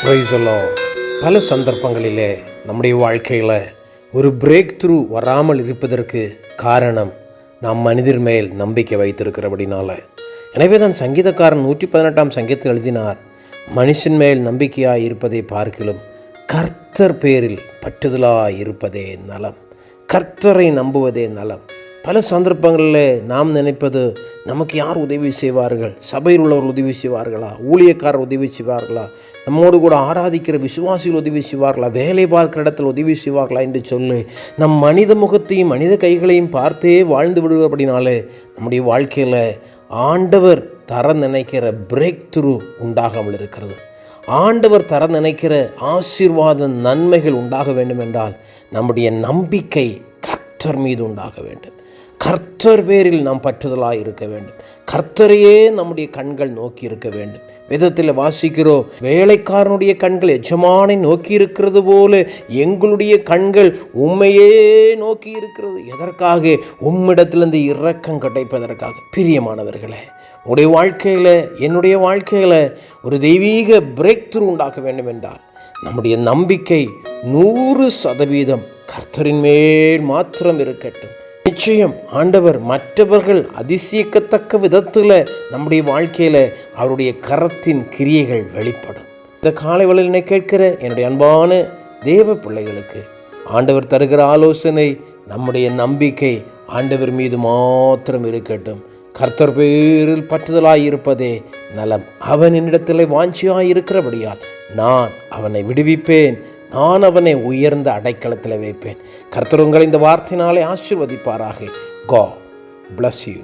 பிரைசலோ பல சந்தர்ப்பங்களிலே நம்முடைய வாழ்க்கையில் ஒரு பிரேக் த்ரூ வராமல் இருப்பதற்கு காரணம் நாம் மனிதர் மேல் நம்பிக்கை வைத்திருக்கிறபடினால. எனவே தான் சங்கீதக்காரன் நூற்றி பதினெட்டாம் சங்கீதத்தில் எழுதினார் மனுஷன் மேல் நம்பிக்கையாய் இருப்பதை பார்க்கிலும் கர்த்தர் பேரில் பற்றுதலாய் இருப்பதே நலம். கர்த்தரை நம்புவதே நலம். பல சந்தர்ப்பங்களில் நாம் நினைப்பது நமக்கு யார் உதவி செய்வார்கள்? சபையில் உள்ளவர் உதவி செய்வார்களா? ஊழியக்காரர் உதவி செய்வார்களா? நம்மோடு கூட ஆராதிக்கிற விசுவாசிகள் உதவி செய்வார்களா? வேலை பார்க்கிற இடத்தில் உதவி செய்வார்களா? என்று சொல்லி நம் மனித முகத்தையும் மனித கைகளையும் பார்த்தே வாழ்ந்து விடுவபடினாலே நம்முடைய வாழ்க்கையில் ஆண்டவர் தர நினைக்கிற பிரேக் த்ரூ உண்டாகாமல் இருக்கிறது. ஆண்டவர் தர நினைக்கிற ஆசீர்வாத நன்மைகள் உண்டாக வேண்டும் என்றால் நம்முடைய நம்பிக்கை கர்த்தர் மீது உண்டாக வேண்டும். கர்த்தர் பேரில் நாம் பற்றுதலாக இருக்க வேண்டும். கர்த்தரையே நம்முடைய கண்கள் நோக்கி இருக்க வேண்டும். விதத்தில் வாசிக்கிறோம் வேலைக்காரனுடைய கண்கள் எஜமானை நோக்கி இருக்கிறது போல எங்களுடைய கண்கள் உண்மையே நோக்கி இருக்கிறது. எதற்காக? உம்மிடத்திலிருந்து இரக்கம் கிடைப்பதற்காக. பிரியமானவர்களே உடைய வாழ்க்கையில் என்னுடைய வாழ்க்கையில் ஒரு தெய்வீக பிரேக் த்ரூ உண்டாக்க வேண்டும் என்றால் நம்முடைய நம்பிக்கை நூறு சதவீதம் கர்த்தரின் மேல் மாத்திரம் இருக்கட்டும். நிச்சயம் ஆண்டவர் மற்றவர்கள் அதிசயிக்கத்தக்க விதத்தில் நம்முடைய வாழ்க்கையில் அவருடைய கரத்தின் கிரியைகள் வெளிப்படும். இந்த காலை வழியினை கேட்கிற என்னுடைய அன்பான தேவ பிள்ளைகளுக்கு ஆண்டவர் தருகிற ஆலோசனை நம்முடைய நம்பிக்கை ஆண்டவர் மீது மாத்திரம் இருக்கட்டும். கர்த்தர் பேரில் பற்றுதலாய் இருப்பதே நலம். அவன் என்னிடத்தில் வாஞ்சியாய் இருக்கிறபடியால் நான் அவனை விடுவிப்பேன். நான் அவனை உயர்ந்த அடைக்கலத்தில் வைப்பேன். கர்த்தர் உங்களை இந்த வார்த்தையினாலே ஆசிர்வதிப்பாராக. கா பிளஸ் யூ